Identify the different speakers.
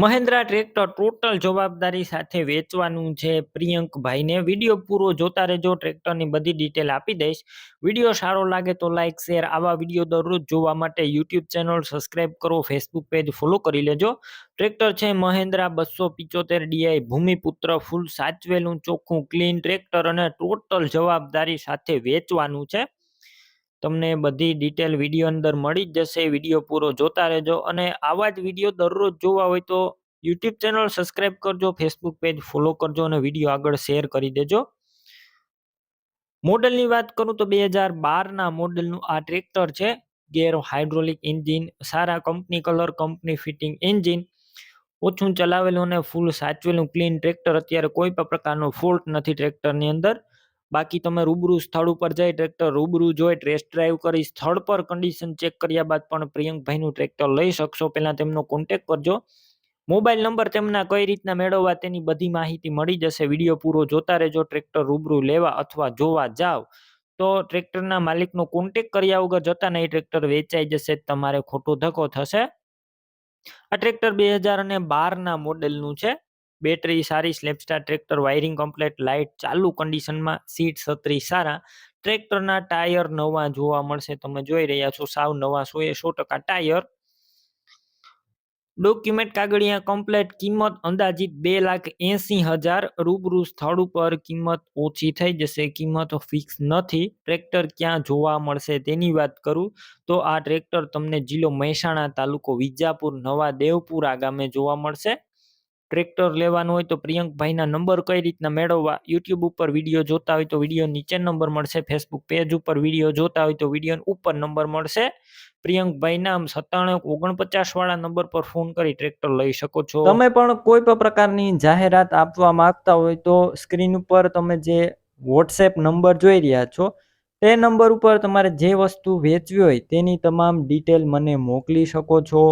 Speaker 1: Mahendra tractor total જવાબદારી સાથે વેચવાનું છે. પ્રિયંકભાઈને વીડિયો પૂરો જોતા રહેજો. ટ્રેક્ટરની બધી ડિટેલ આપી દઈશ. વીડિયો સારો લાગે તો લાઇક શેર આવા વીડિયો દરરોજ જોવા માટે યુટ્યુબ ચેનલ સબસ્ક્રાઇબ કરો. ફેસબુક પેજ ફોલો કરી લેજો. ટ્રેક્ટર છે મહેન્દ્રા બસો પિચોતેર ડીઆઈ ભૂમિપુત્ર ફૂલ સાચવેલું ચોખ્ખું ક્લીન ટ્રેક્ટર અને ટોટલ જવાબદારી સાથે વેચવાનું છે. તમને બધી ડિટેલ વીડિયો અંદર મળી જ જશે. વીડિયો પૂરો જોતા રહેજો અને આવા જ વીડિયો દરરોજ જોવા હોય તો યુટ્યુબ ચેનલ સબસ્ક્રાઇબ કરજો ફેસબુક પેજ ફોલો કરજો અને વીડિયો આગળ શેર કરી દેજો. મોડલની વાત કરું તો બે હજાર બારના મોડલનું આ ટ્રેક્ટર છે. ગેર હાઇડ્રોલિક એન્જિન સારા company colour company fitting engine ઓછું ચલાવેલું અને ફૂલ સાચવેલું ક્લીન ટ્રેક્ટર અત્યારે કોઈ પણ પ્રકારનો ફોલ્ટ નથી ટ્રેક્ટરની અંદર. બાકી તમે રૂબરૂ સ્થળ ઉપર જઈ ટ્રેક્ટર રૂબરૂ જોઈ ટેસ્ટ ડ્રાઈવ કરી, સ્થળ પર કન્ડિશન ચેક કર્યા બાદ પણ પ્રિયંકભાઈનું ટ્રેક્ટર લઈ શકશો. પહેલાં તેમનો કોન્ટેક કરજો. મોબાઈલ નંબર તેમના કઈ રીતના મેળવવા તેની બધી માહિતી મળી જશે. વીડિયો પૂરો જોતા રહેજો ટ્રેક્ટર રૂબરૂ લેવા અથવા જોવા જાવ. તો ટ્રેક્ટરના માલિકનો કોન્ટેક કર્યા વગર જતા નહીં ટ્રેક્ટર વેચાઈ જશે, તમારે ખોટો ધક્કો થશે. આ ટ્રેક્ટર બે હજાર અને બારના મોડેલનું છે. બેટરી સારી, સ્લેપસ્ટાર ટ્રેક્ટર, વાયરિંગ કમ્પ્લેટ, લાઇટ, ચાલુ કન્ડિશનમાં સીટ છત્રી સારા. ટ્રેક્ટરના ટાયર નવા જોવા મળશે, તમે જોઈ રહ્યા છો, સાવ નવા સો એ સો ટકા ટાયર. ડોક્યુમેન્ટ કાગળિયા કમ્પ્લેટ, કિંમત અંદાજિત બે લાખ એસી હજાર, રૂબરૂ સ્થળ ઉપર કિંમત ઓછી થઈ જશે, કિંમત ફિક્સ નથી. ટ્રેક્ટર ક્યાં જોવા મળશે તેની વાત કરું, તો આ ટ્રેક્ટર તમને જિલ્લો મહેસાણા તાલુકો વિજાપુર, નવા દેવપુરા ગામે જોવા મળશે. ટ્રેક્ટર લેવાનું હોય તો પ્રિયંકભાઈના નંબર કઈ રીતના મેળવવા? યુટ્યુબ ઉપર વીડિયો જોતા હોય તો વીડિયો નીચે નંબર મળશે. ફેસબુક પેજ ઉપર વીડિયો જોતા હોય તો વીડિયો ઉપર નંબર મળશે. પ્રિયંકભાઈના સત્તાણું, ઓગણપચાસ વાળા નંબર પર ફોન કરી ટ્રેક્ટર લઈ શકો છો.
Speaker 2: તમે પણ કોઈ પણ પ્રકારની જાહેરાત આપવા માંગતા હોય તો સ્ક્રીન ઉપર તમે જે વોટ્સએપ નંબર જોઈ રહ્યા છો, તે નંબર ઉપર તમારે જે વસ્તુ વેચવી હોય તેની તમામ ડિટેલ મને મોકલી શકો છો.